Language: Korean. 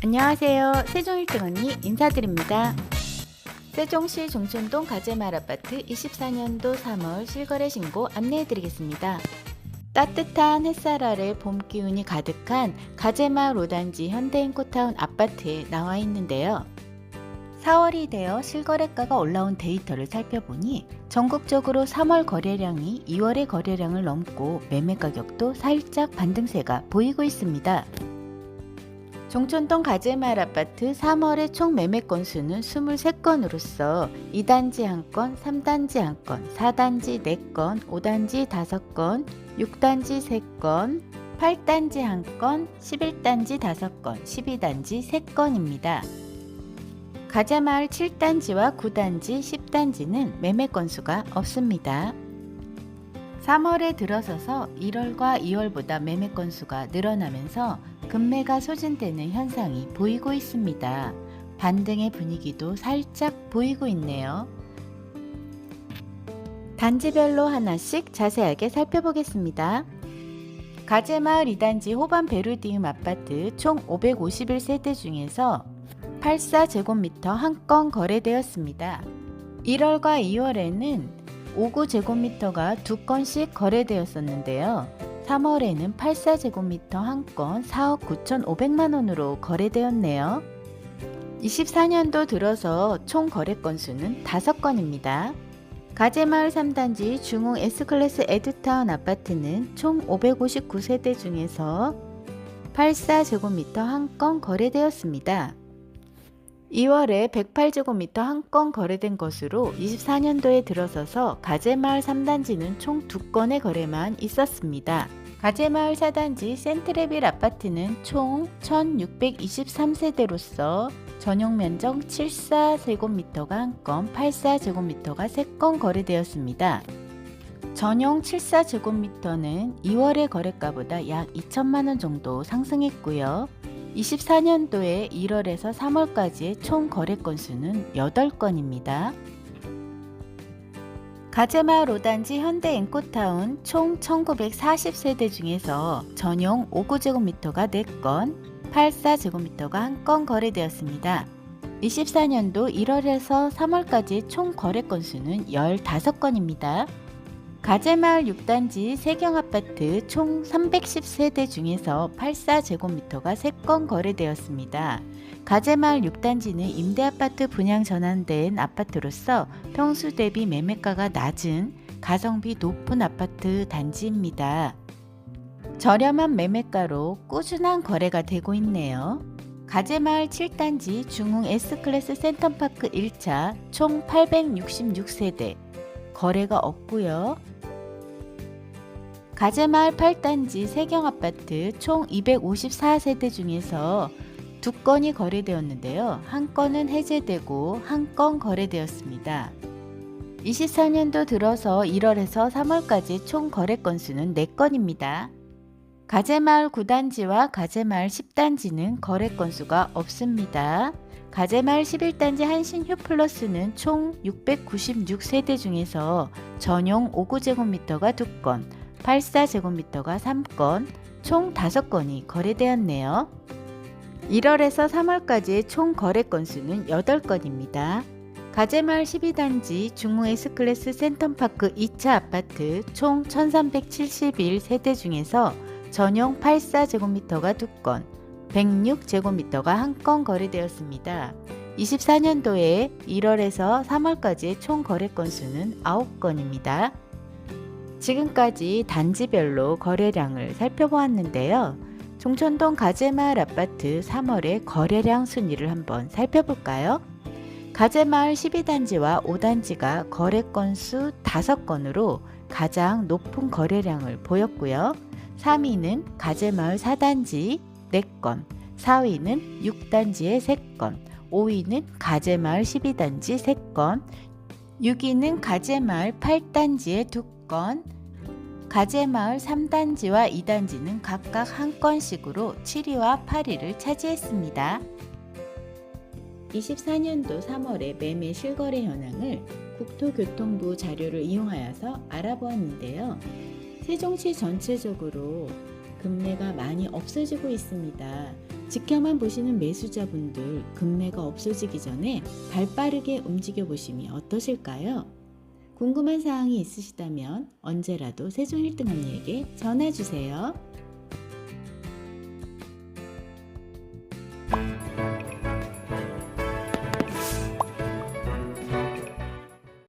안녕하세요. 세종 1등 언니 인사드립니다. 세종시 종촌동 가재말 아파트 24년도 3월 실거래 신고 안내해드리겠습니다. 따뜻한 햇살 아래 봄 기운이 가득한 가재마을 5단지 현대인코타운 아파트에 나와 있는데요. 4월이 되어 실거래가가 올라온 데이터를 살펴보니 전국적으로 3월 거래량이 2월의 거래량을 넘고 매매 가격도 살짝 반등세가 보이고 있습니다. 종촌동 가재마을 아파트 3월의 총 매매 건수는 23건으로서 2단지 1건, 3단지 1건, 4단지 4건, 5단지 5건, 6단지 3건, 8단지 1건, 11단지 5건, 12단지 3건입니다. 가재마을 7단지와 9단지, 10단지는 매매 건수가 없습니다. 3월에 들어서서 1월과 2월보다 매매 건수가 늘어나면서 금매가 소진되는 현상이 보이고 있습니다. 반등의 분위기도 살짝 보이고 있네요. 단지별로 하나씩 자세하게 살펴보겠습니다. 가재마을 2단지 호반 베르디움 아파트 총 551세대 중에서 84제곱미터 한 건 거래되었습니다. 1월과 2월에는 59제곱미터가 두 건씩 거래되었었는데요. 3월에는 84제곱미터 한 건 4억 9,500만 원으로 거래되었네요. 24년도 들어서 총 거래 건수는 5건입니다. 가재마을 3단지 중흥 S클래스 에드타운 아파트는 총 559세대 중에서 84제곱미터 한 건 거래되었습니다. 2월에 108제곱미터 한 건 거래된 것으로 24년도에 들어서서 가재마을 3단지는 총 2건의 거래만 있었습니다. 가재마을 4단지 센트레빌 아파트는 총 1623세대로서 전용 면적 74제곱미터가 한 건, 84제곱미터가 3건 거래되었습니다. 전용 74제곱미터는 2월의 거래가보다 약 2천만원 정도 상승했고요. 24년도에 1월에서 3월까지의 총 거래 건수는 8건입니다. 가재마을 5단지 현대 앵코타운 총 1940세대 중에서 전용 5구제곱미터가 4건, 84제곱미터가 1건 거래되었습니다. 24년도 1월에서 3월까지 총 거래 건수는 15건입니다. 가재마을 6단지 세경아파트 총 310세대 중에서 84제곱미터가 3건 거래되었습니다. 가재마을 6단지는 임대아파트 분양 전환된 아파트로서 평수 대비 매매가가 낮은 가성비 높은 아파트 단지입니다. 저렴한 매매가로 꾸준한 거래가 되고 있네요. 가재마을 7단지 중흥 S클래스 센텀파크 1차 총 866세대 거래가 없고요. 가재마을 8단지 세경아파트 총 254세대 중에서 두 건이 거래되었는데요. 한 건은 해제되고 한 건 거래되었습니다. 24년도 들어서 1월에서 3월까지 총 거래 건수는 4건입니다. 가재마을 9단지와 가재마을 10단지는 거래 건수가 없습니다. 가재마을 11단지 한신 휴 플러스는 총 696세대 중에서 전용 5구제곱미터가 2건, 84제곱미터가 3건, 총 5건이 거래되었네요. 1월에서 3월까지의 총 거래 건수는 8건입니다. 가재마을 12단지 중흥 S클래스 센텀파크 2차 아파트 총 1371세대 중에서 전용 84제곱미터가 2건, 106제곱미터가 한건 거래되었습니다. 24년도에 1월에서 3월까지의 총 거래 건수는 9건입니다. 지금까지 단지별로 거래량을 살펴보았는데요. 종천동 가재마을 아파트 3월의 거래량 순위를 한번 살펴볼까요? 가재마을 12단지와 5단지가 거래 건수 5건으로 가장 높은 거래량을 보였고요. 3위는 가재마을 4단지 4건, 4위는 6단지의 3건, 5위는 가재마을 12단지 3건, 6위는 가재마을 8단지의 2 건, 가재마을 3단지와 2단지는 각각 한 건씩으로 7위와 8위를 차지했습니다. 24년도 3월의 매매 실거래 현황을 국토교통부 자료를 이용하여서 알아보았는데요. 세종시 전체적으로 금매가 많이 없어지고 있습니다. 지켜만 보시는 매수자분들 금매가 없어지기 전에 발 빠르게 움직여 보시면 어떠실까요? 궁금한 사항이 있으시다면 언제라도 세종 1등 언니에게 전화 주세요.